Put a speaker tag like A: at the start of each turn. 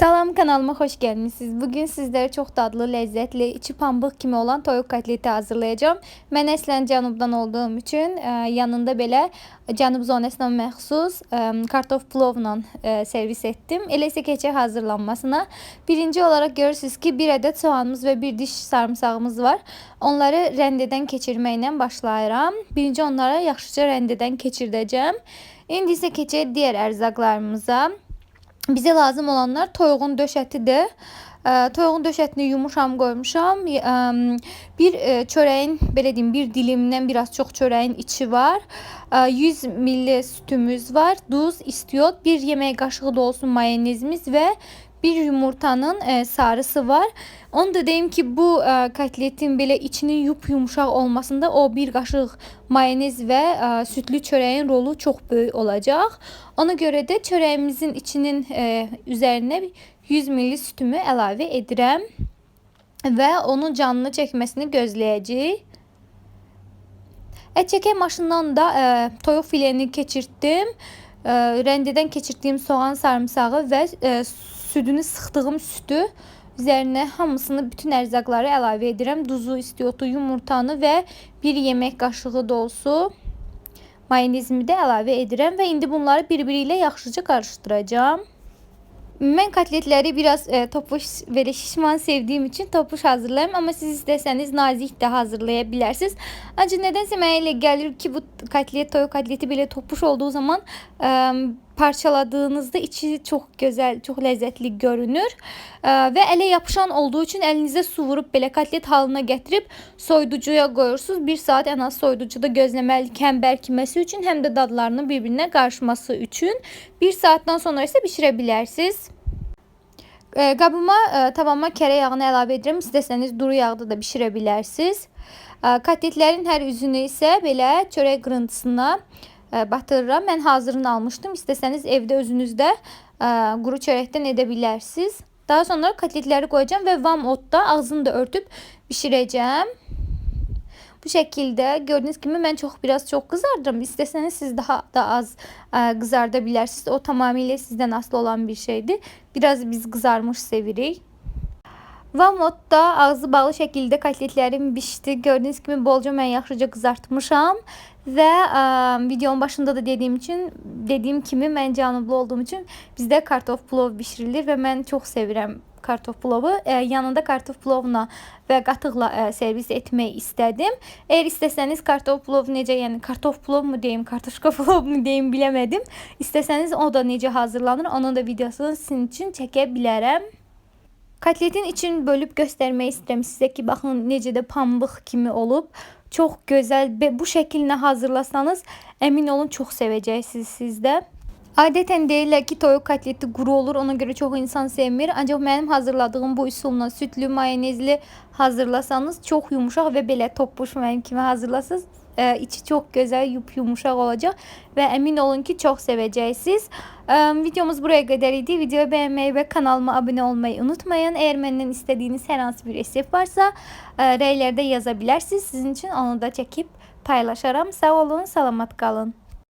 A: Salam kanalıma hoş geldiniz. Bugün sizlere çok dadlı, lezzetli, içi pambıq kimi olan toyuq kotleti hazırlayacağım. Mən əslən cənubdan olduğum üçün ə, yanında belə cənub zonasına məxsus ə, kartof plovla ə, servis etdim. Elə isə keçək hazırlanmasına. Birinci olarak görürsünüz ki, bir adet soğanımız ve bir diş sarımsağımız var. Onları rəndədən keçirməklə başlayıram. Birinci onları yaxşıca rəndədən keçirdəcəm. İndi isə keçək digər ərzaqlarımıza. Bize lazım olanlar toyuğun döşətidir. E, toyuğun döşətini yumuşam qoymuşam. E, bir e, çöreğin belə deyim bir dilimdən biraz çox çöreğin içi var. E, 100 ml sütümüz var. Duz, istiyot, bir yemək qaşığı dolusu mayonezimiz ve bir yumurtanın e, sarısı var. Onu da deyim ki bu e, kotletin belə içinin yup yumuşaq olmasında o bir qaşıq mayonez ve e, sütlü çöreğin rolu çok büyük olacak. Ona göre de çöreğimizin içinin e, üzerine 100 ml sütümü əlavə edirəm və onun canını çəkməsini gözləyəcəyik. Et çəkən maşından da e, toyuq fileni keçirtdim. E, rendədən keçirtdiyim soğan, sarımsağı ve e, südünü sıxdığım sütü üzerine hamısını bütün ərzaqları əlavə edirəm. Duzu, istiyotu, yumurtanı ve bir yemək qaşığı dolusu mayonezimi də əlavə edirəm və indi bunları bir-biri yaxşıca qarışdıracağam. Mən kotletləri biraz e, topuş belə şişman sevdiyim için topuş hazırlayayım ama siz istəsəniz nazik də hazırlaya bilərsiniz. Ancaq nədənsə mənə elə gəlir ki, bu kotlet, toyuq kotleti belə topuş olduğu zaman e, parçaladığınızda içi çok güzel, çok lezzetli görünür. E, və ələ yapışan olduğu için elinizə su vurup belə kotlet halına getirip soyuducuya koyursunuz. Bir saat en az soyuducuda gözləməliyəm bərkiməsi üçün, həm də dadlarının birbirine qarışması üçün. Bir saatten sonra isə bişirə bilərsiniz. E, qabıma e, tavama kere yağını əlavə edirəm. İstəsəniz duru yağda da bişirə bilərsiniz. E, kotletlərin hər üzünü isə belə çörək qırıntısına batırıram. Mən hazırını almışdım. İstəsəniz evdə özünüzdə e, quru çörəkdən edə bilərsiniz. Daha sonra kotletləri qoyacağım və vam otda ağzını da örtüb bişirəcəm. Bu şekilde gördüğünüz gibi ben çok biraz çok kızardım. İsteseniz siz daha da az e, kızardabilirsiniz. O tamamıyla sizden aslı olan bir şeydi. Biraz biz kızarmış sevirik. Vamotda ağzı bağlı şekilde kotletlerim bişti. Gördüğünüz gibi bolca ben yaxşıca kızartmışam. Ve e, videonun başında da dediğim için dediğim kimi ben canlıblı olduğum için bizde kartof plov pişirilir ve ben çok sevirəm kartof pilavı. E, yanında kartof pilavla və qatıqla e, servis etmək istədim. Əgər istəsəniz kartof pilav necə, yəni kartof pilav mı deyim, kartoşka pilav mı deyim biləmədim. İstəsəniz o da necə hazırlanır, onun da videosunu sizin üçün çəkə bilərəm. Kotletin için bölüp göstermek istedim size ki bakın necə də pambıq kimi olub. Çok güzel ve bu şekilde hazırlasanız emin olun çok sevəcəksiniz sizdə. Adeten deyirlər ki, toyuq kotleti quru olur. Ona göre çok insan sevmir. Ancaq mənim hazırladığım bu üsulla sütlü, mayonezli hazırlasanız çok yumuşaq ve belə toppuş mənim kimi hazırlasanız e, içi çok güzel yup yumuşak olacak ve emin olun ki çok seveceksiniz. E, videomuz buraya kadar idi. Videoyu beğenmeyi ve kanalıma abone olmayı unutmayın. Eğer benden istediğiniz herhangi bir resep varsa e, reylerde yazabilirsiniz. Sizin için onu da çekip paylaşarım. Sağ olun, selamat kalın.